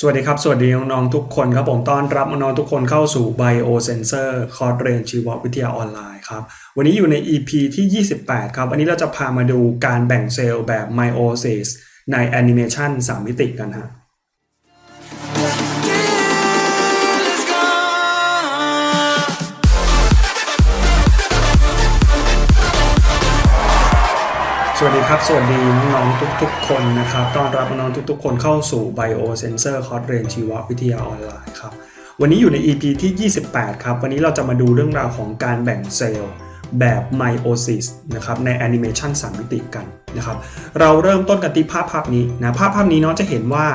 สวัสดีครับ สวัสดีน้องๆทุกคนครับผมต้อนรับน้องๆทุกคนเข้าสู่ Biosensor คอร์สเรียนชีววิทยาออนไลน์ครับ วันนี้อยู่ใน EP ที่ 28 ครับวันนี้เราจะพามาดูการแบ่งเซลล์แบบ Meiosis ในแอนิเมชัน3มิติกันฮะ สวัสดีครับ สวัสดีน้องๆทุกๆ คนนะครับ ต้อนรับน้องๆทุกๆ คนเข้าสู่ Biosensor คอร์สเรียนชีววิทยาออนไลน์ครับ วันนี้อยู่ใน EP ที่ 28 ครับ วันนี้เราจะมาดูเรื่องราวของการแบ่งเซลล์แบบ Meiosis นะครับในแอนิเมชัน3มิติกันนะครับเราเริ่มต้นกันที่ภาพภาพนี้นะภาพภาพนี้เนาะจะเห็นว่า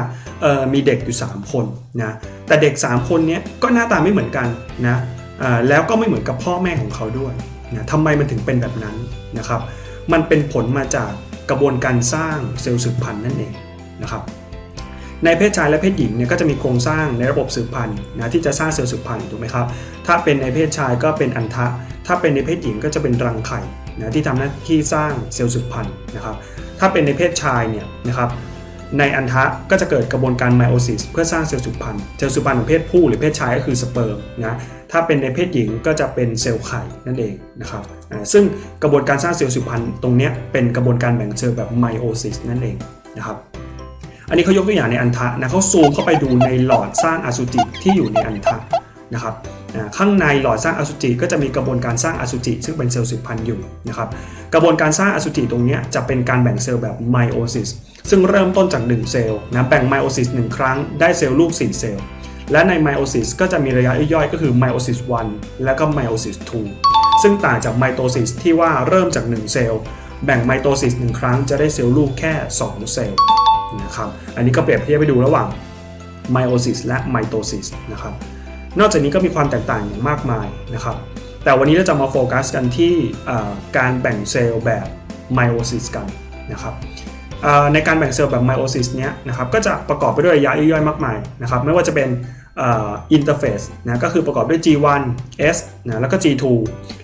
มีเด็กอยู่ 3 คนนะแต่เด็ก 3 คนนี้ก็หน้าตาไม่เหมือนกันนะแล้วก็ไม่เหมือนกับพ่อแม่ของเขาด้วยนะทำไมมันถึงเป็นแบบนั้นนะครับ มันเป็นผลมาจากกระบวนการสร้างเซลล์สืบพันธุ์นั่นเองนะครับในเพศชายและเพศหญิงเนี่ยก็จะมีโครงสร้างในระบบสืบพันธุ์นะที่จะสร้างเซลล์สืบพันธุ์ถูกไหมครับถ้าเป็นในเพศชายก็เป็นอันทะ ถ้าเป็นในเพศหญิงก็จะเป็นรังไข่นะที่ทำหน้าที่สร้างเซลล์สืบพันธุ์นะครับถ้าเป็นในเพศชายเนี่ยนะครับในอันทะก็จะเกิดกระบวนการไมโอซิสเพื่อสร้างเซลล์สืบพันธุ์เซลล์สืบพันธุ์ของเพศผู้หรือเพศชายก็คือสเปิร์มนะ ถ้าเป็นในเพศหญิงก็จะเป็นเซลล์ไข่นั่นเองนะครับซึ่งกระบวนการสร้างเซลล์สืบพันธุ์ตรงนี้เป็นกระบวนการแบ่งเซลล์แบบไมโอซิสนั่นเองนะครับอันนี้เขายกตัวอย่างในอันทะนะเขาซูมเข้าไปดูในหลอดสร้างอสุจิที่อยู่ในอันทะนะครับข้างในหลอดสร้างอสุจิก็จะมีกระบวนการสร้างอสุจิ ซึ่งเป็นเซลล์สืบพันธุ์อยู่นะครับกระบวนการสร้างอสุจิตรงนี้จะเป็นการแบ่งเซลล์แบบไมโอซิสซึ่งเริ่มต้นจาก 1 เซลล์นะแบ่งไมโอซิส1ครั้งได้เซลล์ลูก 4 เซลล์ และในไมโอซิสก็จะมีระยะย่อยๆก็คือไมโอซิส1และก็ไมโอซิส2ซึ่งต่างจากไมโตซิสที่ว่าเริ่มจาก 1 เซลล์ แบ่งไมโตซิส1ครั้งจะได้เซลล์ลูกแค่ 2 เซลล์นะครับอันนี้ก็เปรียบเทียบไปดูระหว่างไมโอซิสและไมโตซิสนะครับนอกจากนี้ก็มีความแตกต่างอย่างมากมายนะครับแต่วันนี้เราจะมาโฟกัสกันที่การแบ่งเซลล์แบบไมโอซิสกันนะครับในการแบ่งเซลล์แบบไมโอซิสเนี้ยนะครับก็จะประกอบไปด้วยระยะย่อยๆมากมายนะครับไม่ว่าจะเป็น อินเตอร์เฟสนะก็คือประกอบด้วย G1 S นะแล้วก็ G2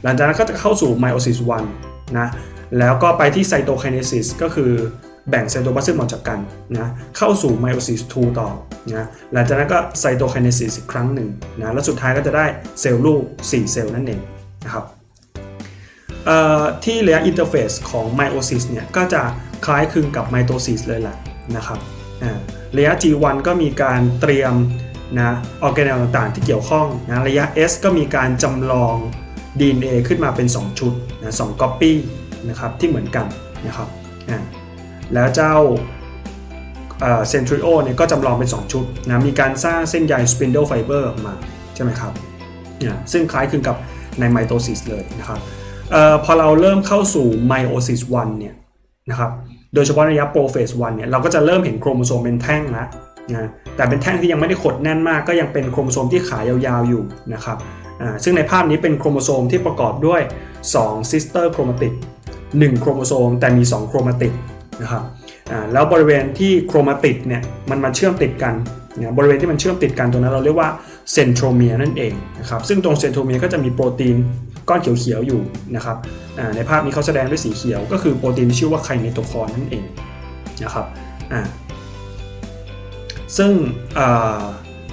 หลังจากนั้นก็จะเข้าสู่ไมโอซิส1นะแล้วก็ไปที่ไซโตไคเนซิสก็คือแบ่งไซโตพลาซึมออกจากกันนะเข้าสู่ไมโอซิส2ต่อนะหลังจากนั้นก็ไซโตไคเนซิสอีกครั้งหนึ่งนะแล้วสุดท้ายก็จะได้เซลล์ลูก 4 เซลล์นั่นเองนะครับเอ่อที่ระยะอินเทอร์เฟซของไมโอซิสเนี่ยก็จะคล้ายคลึงกับไมโตซิสเลยแหละนะครับระยะ G1 ก็มีการเตรียม นะออร์แกเนลต่างๆที่เกี่ยวข้องนะระยะ S ก็มีการจำลอง DNA ขึ้นมาเป็น 2 ชุดนะสองก๊อปปี้นะครับที่เหมือนกันนะครับแล้วเจ้าเซนทริโอเนี่ยก็จำลองเป็น 2 ชุดนะมีการสร้างเส้นใยสปินเดิลไฟเบอร์ออกมาใช่ไหมครับซึ่งคล้ายคลึงกับในไมโตซิสเลยนะครับออพอเราเริ่มเข้าสู่ไมโอซิส1เนี่ยนะครับโดยเฉพาะระยะโปรเฟส1เนี่ยเราก็จะเริ่มเห็นโครโมโซมเป็นแท่งแล้ว นะแต่เป็นแท่งที่ยังไม่ได้ขดแน่นมาก ก็ยังเป็นโครโมโซมที่ขายาวๆอยู่นะครับซึ่งในภาพนี้เป็นโครโมโซมที่ประกอบด้วย2ซิสเตอร์โครมาติก1โครโมโซมแต่มี 2 โครมาติกนะครับแล้วบริเวณที่โครมาติกเนี่ยมันมาเชื่อมติดกันนี่ยบริเวณที่มันเชื่อมติดกันตรงนั้นเราเรียกว่าเซนโทรเมียนั่นเองนะครับซึ่งตรงเซนโทรเมียก็จะมีโปรตีนก้อนเขียวๆอยู่นะครับในภาพนี้เขาแสดงด้วยสีเขียว ก็คือโปรตีนที่ชื่อว่าไคเนโตคอนนั่นเองนะครับอ่า ซึ่ง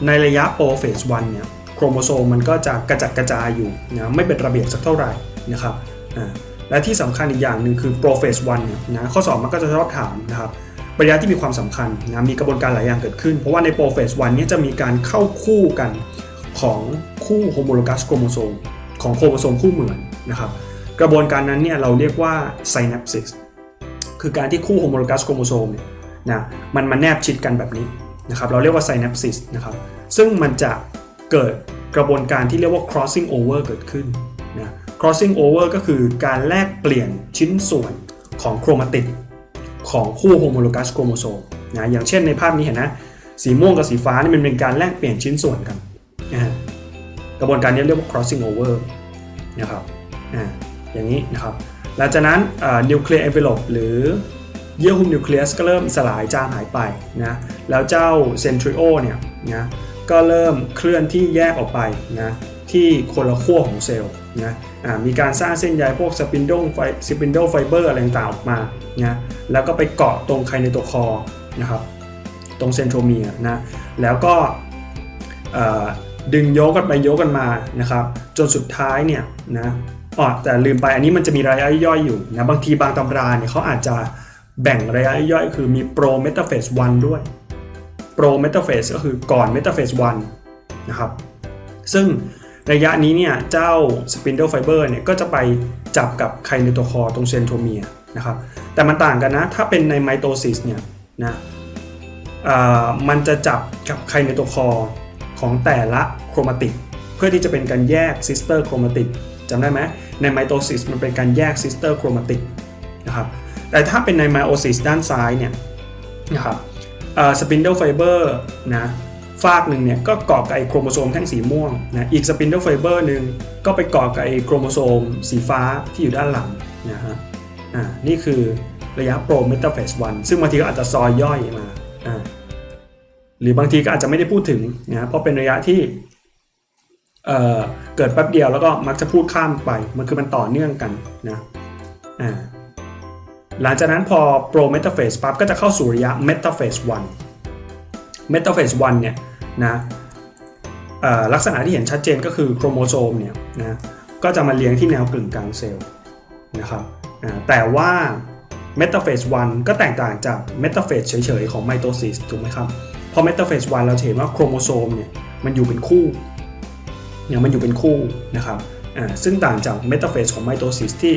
ในระยะโปรเฟส1เนี่ยโครโมโซมมันก็จะกระจัดกระจายอยู่นะไม่เป็นระเบียบสักเท่าไหร่นะครับและที่สำคัญอีกอย่างหนึ่งคือโปรเฟส1เนี่ยนะข้อสอบมันก็จะชอบถามนะครับระยะที่มีความสำคัญนะมีกระบวนการหลายอย่างเกิดขึ้น เพราะว่าในโปรเฟสวันนี้จะมีการเข้าคู่กันของคู่โฮโมโลกัสโครโมโซมของโครโมโซมคู่เหมือนนะครับกระบวนการนั้นเนี่ยเราเรียกว่าไซนัปซิสคือการที่คู่โฮโมโลกัสโครโมโซมเนี่ยนะมันมาแนบชิดกันแบบนี้ นะครับเราเรียกว่าไซนัปซิสนะครับซึ่งมันจะเกิดกระบวนการที่เรียกว่า crossing over เกิดขึ้นนะ crossing over ก็คือการแลกเปลี่ยนชิ้นส่วนของโครมาติกของคู่โฮโมโลกัสโครโมโซมนะอย่างเช่นในภาพนี้เห็นนะสีม่วงกับสีฟ้านี่มันเป็นการแลกเปลี่ยนชิ้นส่วนกันนะฮะกระบวนการนี้เรียกว่า crossing over นะครับอ่าอย่างนี้นะครับหลังจากนั้นนิวเคลียร์เอ v ว l o p หรือ เยื่อหุ้มนิวเคลียสก็เริ่มสลายจางหายไปนะ แล้วเจ้าเซนทริโอเนี่ยนะก็เริ่มเคลื่อนที่แยกออกไปนะที่คนละขั้วของเซลล์นะอ่ามีการสร้างเส้นใยพวกสปินโดไฟสปินโดไฟเบอร์อะไรต่างๆออกมานะแล้วก็ไปเกาะตรงไคเนโตคอนะครับตรงเซนโทรเมียนะแล้วก็ดึงโยกกันไปโยกกันมานะครับจนสุดท้ายเนี่ยนะอ๋อแต่ลืมไปอันนี้มันจะมีระยะย่อยอยู่นะบางทีบางตำราเนี่ยเขาอาจจะ แบ่งระยะย่อยคือมีโปรเมตาเฟส1ด้วยโปรเมตาเฟสก็คือก่อนเมตาเฟส1นะครับ ซึ่งระยะนี้เนี่ยเจ้า spindle fiber เนี่ยก็จะไปจับกับไคเนโตคอร์ตรงเซนโทเมียนะครับแต่มันต่างกันนะ ถ้าเป็นในไมโตซิสเนี่ยนะมันจะจับกับไคเนโตคอร์ของแต่ละโครมาติก เพื่อที่จะเป็นการแยกซิสเตอร์โครมาติกจำได้ไหมในไมโตซิสมันเป็นการแยกซิสเตอร์โครมาติกนะครับ แต่ถ้าเป็นในไมโอซิสด้านซ้ายเนี่ยนะครับสปินเดิลไฟเบอร์นะฟากหนึ่งเนี่ยก็เกาะกับไอโครโมโซมแท่งสีม่วงนะอีกสปินเดิลไฟเบอร์หนึ่งก็ไปเกาะกับไอโครโมโซมสีฟ้าที่อยู่ด้านหลังนะฮะอ่านี่คือระยะโปรเมตาเฟสวันซึ่งบางทีก็อาจจะซอยย่อยมาอ่าหรือบางทีก็อาจจะไม่ได้พูดถึงนะเพราะเป็นระยะที่เอ่อเกิดแป๊บเดียวแล้วก็มักจะพูดข้ามไป มันคือมันต่อเนื่องกันนะอ่า หลังจากนั้นพอโปรเมตาเฟสปั๊บก็จะเข้าสู่ระยะเมตาเฟส1เมตาเฟส1เนี่ยนะลักษณะที่เห็นชัดเจนก็คือโครโมโซมเนี่ยนะก็จะมาเลี้ยงที่แนวกึ่งกลางเซลล์นะครับแต่ว่าเมตาเฟส1ก็แตกต่างจากเมตาเฟสเฉยๆ ของไมโตซิสถูกไหมครับพอเมตาเฟส1เราเห็นว่าโครโมโซมเนี่ยมันอยู่เป็นคู่เนี่ยมันอยู่เป็นคู่นะครับซึ่งต่างจากเมตาเฟสของไมโตซิสที่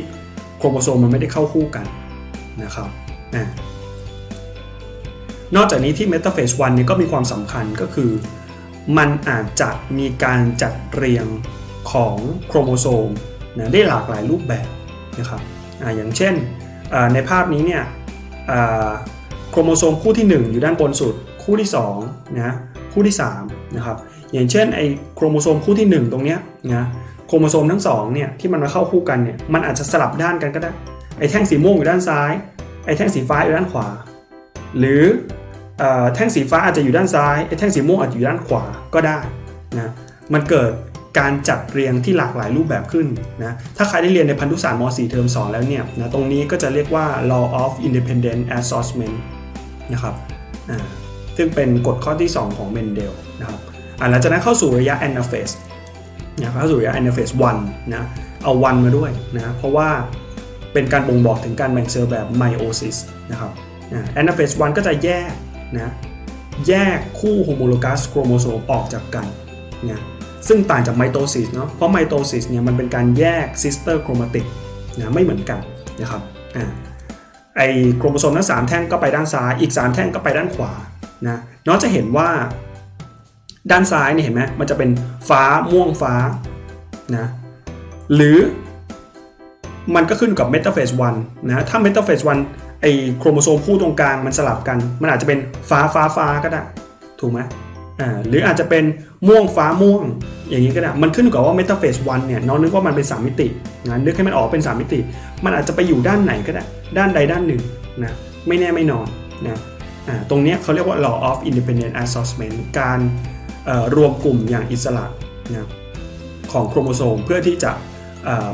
โครโมโซมมันไม่ได้เข้าคู่กัน นะครับอนอกจากนี้ที่เมตาเฟส1เนี่ยก็มีความสำคัญก็คือ มันอาจจะมีการจัดเรียงของโครโมโซมนะได้หลากหลายรูปแบบนะครับออย่างเช่นในภาพนี้เนี่ยโครโมโซมคู่ที่ 1 อยู่ด้านบนสุด คู่ที่2นะคู่ที่3นะครับอย่างเช่นไอโครโมโซมคู่ที่ 1 ตรงเนี้ยนะโครโมโซมทั้งสองเนี่ยที่มันมาเข้าคู่กันเนี่ยมันอาจจะสลับด้านกันก็ได้ ไอ้แท่งสีม่วงอยู่ด้านซ้าย ไอ้แท่งสีฟ้าอยู่ด้านขวา หรืออแท่งสีฟ้าอาจจะอยู่ด้านซ้าย ไอ้แท่งสีม่วงอาจจะอยู่ด้านขวาก็ได้นะ มันเกิดการจัดเรียงที่หลากหลายรูปแบบขึ้นนะ ถ้าใครได้เรียนในพันธุศาสตร์ม .4 เทอม 2 แล้วเนี่ยนะ ตรงนี้ก็จะเรียกว่า law of independent assortment นะครับอ่าซึ่งเป็นกฎข้อที่ 2 ของเมนเดลนะครับอ่าหลังจากนั้นเข้าสู่ระยะ anaphase นะเข้าสู่ระยะ anaphase 1นะ เอา 1 มาด้วยนะ เพราะว่า เป็นการบ่งบอกถึงการแบ่งเซลล์แบบ meiosis นะครับแอ่า anaphase 1ก็จะแยกนะแยกคู่โฮโมโลกัสโครโมโซมออกจากกันนะซึ่งต่างจากไมโตซิสเนาะเพราะไมโตซิสเนี่ยมันเป็นการแยกซิสเตอร์โครมาติกนะไม่เหมือนกันนะครับอ่าไอโครโมโซมทั้ง3แท่งก็ไปด้านซ้ายอีก 3 แท่งก็ไปด้านขวานะน้องจะเห็นว่าด้านซ้ายเนี่ยเห็นไหมมันจะเป็นฟ้าม่วงฟ้านะหรือ มันก็ขึ้นกับเมตาเฟส1นะ ถ้าเมตาเฟส1ไอโครโมโซมคู่ตรงกลางมันสลับกัน มันอาจจะเป็นฟ้าฟ้าฟ้าก็ได้ ถูกไหมอ่า หรืออาจจะเป็นม่วงฟ้าม่วง อย่างนี้ก็ได้ มันขึ้นอยู่กับว่าเมตาเฟส1เนี่ย น้องนึกว่ามันเป็น 3 มิตินะนึกให้มันออกเป็น 3 มิติ มันอาจจะไปอยู่ด้านไหนก็ได้ ด้านใดด้านหนึ่งนะ ไม่แน่ไม่นอนนะ อ่า ตรงนี้เขาเรียกว่า law of independent assortment การเอ่อรวมกลุ่มอย่างอิสระนะของโครโมโซมเพื่อที่จะ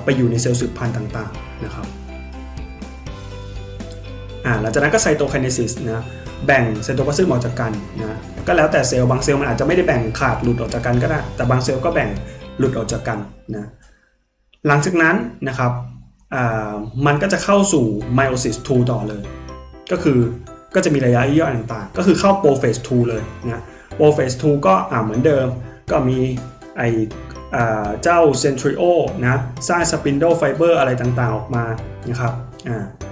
ไปอยู่ในเซลล์สืบพันธุ์ต่างๆนะครับหลังจากนั้นก็ไซโตไคเนซิสนะแบ่งไซโตพลาซึมออกจากกันนะก็แล้วแต่เซลล์บางเซลล์มันอาจจะไม่ได้แบ่งขาดหลุดออกจากกันก็ได้แต่บางเซลล์ก็แบ่งหลุดออกจากกันนะหลังจากนั้นนะครับมันก็จะเข้าสู่ไมโอซิส2ต่อเลย ก็คือก็จะมีระยะย่อยต่างๆ ก็คือเข้าโปรเฟส2เลยนะโปรเฟส2ก็อ่าเหมือนเดิม ก็มีไอ เจ้าเซนทริโอนะสร้างสปินโดไฟเบอร์อะไรต่างๆ ออกมานะครับ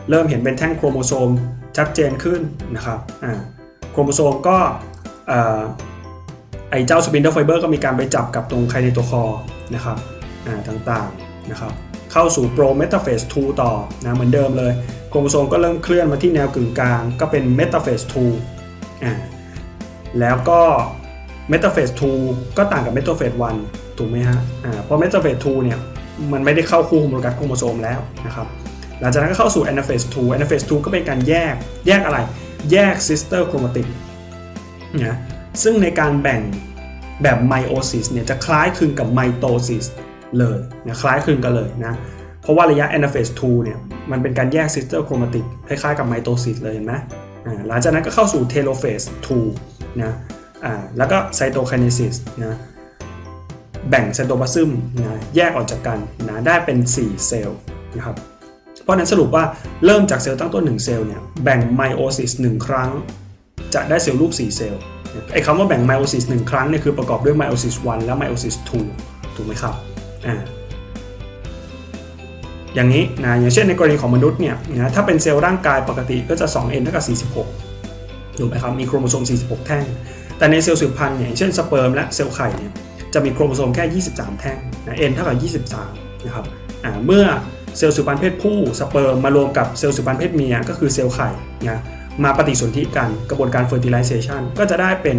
เริ่มเห็นเป็นแท่งโครโมโซมชัดเจนขึ้นนะครับโครโมโซมก็ไอเจ้าสปินโดไฟเบอร์ก็มีการไปจับกับตรงไคเนโตคอร์นะครับต่างๆนะครับเข้าสู่โปรเมตาเฟส2ต่อนะเหมือนเดิมเลย โครโมโซมก็เริ่มเคลื่อนมาที่แนวกึ่งกลาง ก็เป็นเมตาเฟส2แล้วก็เมตาเฟส2ก็ต่างกับเมตาเฟส1 ถูกไหมฮะอ่าเพราะเมตาเฟส2เนี่ยมันไม่ได้เข้าคู่โฮโมโลกัสโครโมโซมแล้วนะครับหลังจากนั้นก็เข้าสู่ anaphase 2 anaphase 2 ก็เป็นการแยกแยกอะไร แยก sister chromatic นะซึ่งในการแบ่งแบบ meiosis เนี่ยจะคล้ายคลึงกับ mitosis เลยนะคล้ายคลึงกันเลยนะเพราะว่าระยะ anaphase 2 เนี่ยมันเป็นการแยก sister chromatic คล้ายๆกับ mitosis เลยเห็นไหมอ่าหลังจากนั้นก็เข้าสู่ telophase นะอ่าแล้วก็ไซโตไคเนซิสนะ แบ่งไซโตพลาซึมนะแยกออกจากกันนะได้เป็น 4 เซลล์นะครับเพราะนั้นสรุปว่าเริ่มจากเซลล์ตั้งต้น1เซลล์เนี่ยแบ่งไมโอซิส1ครั้ง จะได้เซลล์ลูก 4 เซลล์ไอ้คำว่าแบ่งไมโอซิส1ครั้งเนี่ยคือประกอบด้วยไมโอซิส1และไมโอซิส2ถูกไหมครับอ่าอย่างนี้นะอย่างเช่นในกรณีของมนุษย์เนี่ยนะถ้าเป็นเซลล์ร่างกายปกติก็จะ 2n เท่ากับ 46ถูกไหมครับมีโครโมโซม 46 แท่ง แต่ในเซลล์สืบพันธุ์เนี่ยเช่นสเปิร์มและเซลล์ไข่เนี่ย จะมีโครโมโซมแค่ 23 แท่งนะ n เท่ากับ 23 นะครับเมื่อเซลล์สืบพันธุ์เพศผู้สเปิร์มมารวมกับเซลล์สืบพันธุ์เพศเมียก็คือเซลล์ไข่นะมาปฏิสนธิกันกระบวนการ fertilization ก็จะได้เป็น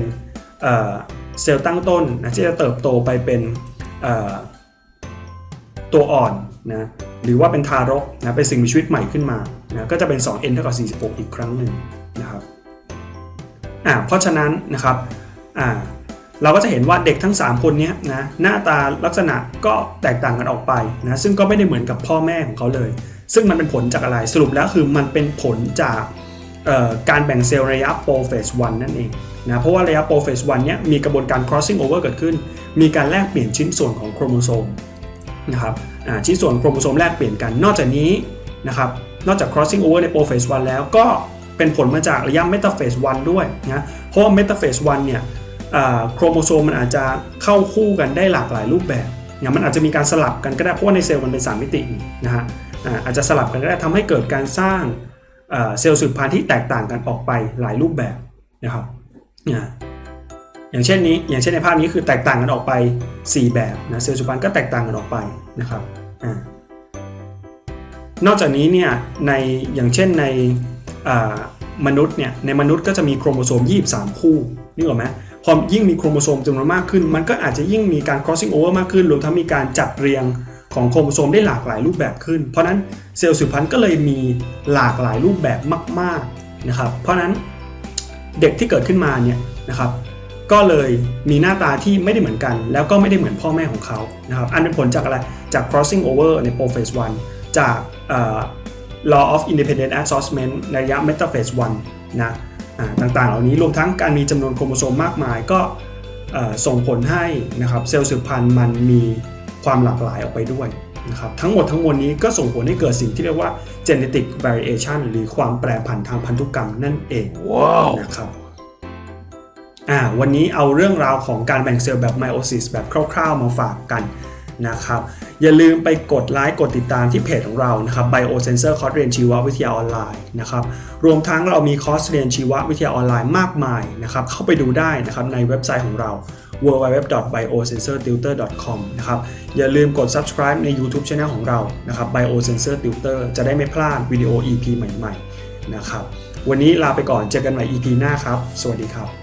เซลล์ตั้งต้นนะที่จะเติบโตไปเป็นตัวอ่อนนะหรือว่าเป็นทารกนะเป็นสิ่งมีชีวิตใหม่ขึ้นมานะก็จะเป็น 2n เท่ากับ 46 อีกครั้งหนึ่งนะครับอ่าเพราะฉะนั้นนะครับอ่า เราก็จะเห็นว่าเด็กทั้ง 3 คนนี้นะหน้าตาลักษณะก็แตกต่างกันออกไปนะซึ่งก็ไม่ได้เหมือนกับพ่อแม่ของเขาเลย ซึ่งมันเป็นผลจากอะไรสรุปแล้วคือมันเป็นผลจากการแบ่งเซลล์ระยะโปรเฟส1นั่นเองนะเพราะว่าระยะโปรเฟส1เนี้ยมีกระบวนการ crossing over เกิดขึ้น มีการแลกเปลี่ยนชิ้นส่วนของโครโมโซมนะครับชิ้นส่วนโครโมโซมแลกเปลี่ยนกันนอกจากนี้นะครับนอกจาก crossing over ใน prophase 1แล้วก็เป็นผลมาจากระยะ metaphase 1ด้วยนะเพราะว่า metaphase 1เนี่ย โครโมโซมมันอาจจะเข้าคู่กันได้หลากหลายรูปแบบเนี่ยมันอาจจะมีการสลับกันก็ได้เพราะว่าในเซลล์มันเป็น3มิตินะฮะอาจจะสลับกันก็ได้ทำให้เกิดการสร้างเซลล์สืบพันธุ์ที่แตกต่างกันออกไปหลายรูปแบบนะครับอย่างเช่นนี้อย่างเช่นในภาพนี้คือแตกต่างกันออกไป 4 แบบนะเซลล์สุพรรณก็แตกต่างกันออกไปนะครับอนอกจากนี้เนี่ยในอย่างเช่นในมนุษย์เนี่ยในมนุษย์ก็จะมีโครโมโซม 23 คู่นึกออกไหม พอยิ่งมีโครโมโซมจำนวนมากขึ้น มันก็อาจจะยิ่งมีการ crossing over มากขึ้นรวมทั้งมีการจัดเรียงของโครโมโซมได้หลากหลายรูปแบบขึ้น เพราะนั้นเซลล์สืบพันธุ์ก็เลยมีหลากหลายรูปแบบมากๆนะครับ เพราะนั้นเด็กที่เกิดขึ้นมาเนี่ยนะครับ ก็เลยมีหน้าตาที่ไม่ได้เหมือนกัน แล้วก็ไม่ได้เหมือนพ่อแม่ของเขานะครับ อันเป็นผลจากอะไร จาก crossing over ใน prophase 1 จาก law of independent adjustment ในระยะ metaphase 1นะ ต่างๆ เหล่านี้รวมทั้งการมีจำนวนโครโมโซมมากมายก็เอ่อส่งผลให้นะครับเซลล์สืบพันธุ์มันมีความหลากหลายออกไปด้วยนะครับทั้งหมดทั้งมวลนี้ก็ส่งผลให้เกิดสิ่งที่เรียกว่า genetic variation หรือความแปรผันทางพันธุกรรมนั่นเอง Wow. นะครับอ่าวันนี้เอาเรื่องราวของการแบ่งเซลล์แบบไมโอซิสแบบคร่าว ๆ มาฝากกัน นะครับ อย่าลืมไปกดไลค์กดติดตามที่เพจของเรานะครับ Biosensor คอร์สเรียนชีววิทยาออนไลน์นะครับรวมทั้งเรามีคอร์สเรียนชีววิทยาออนไลน์มากมายนะครับเข้าไปดูได้นะครับในเว็บไซต์ของเรา www.biosensortutor.com นะครับอย่าลืมกด subscribe ใน YouTube Channel ของเรานะครับ Biosensor Tutor จะได้ไม่พลาดวิดีโอ EP ใหม่ๆนะครับวันนี้ลาไปก่อนเจอกันใหม่ EP หน้าครับ สวัสดีครับ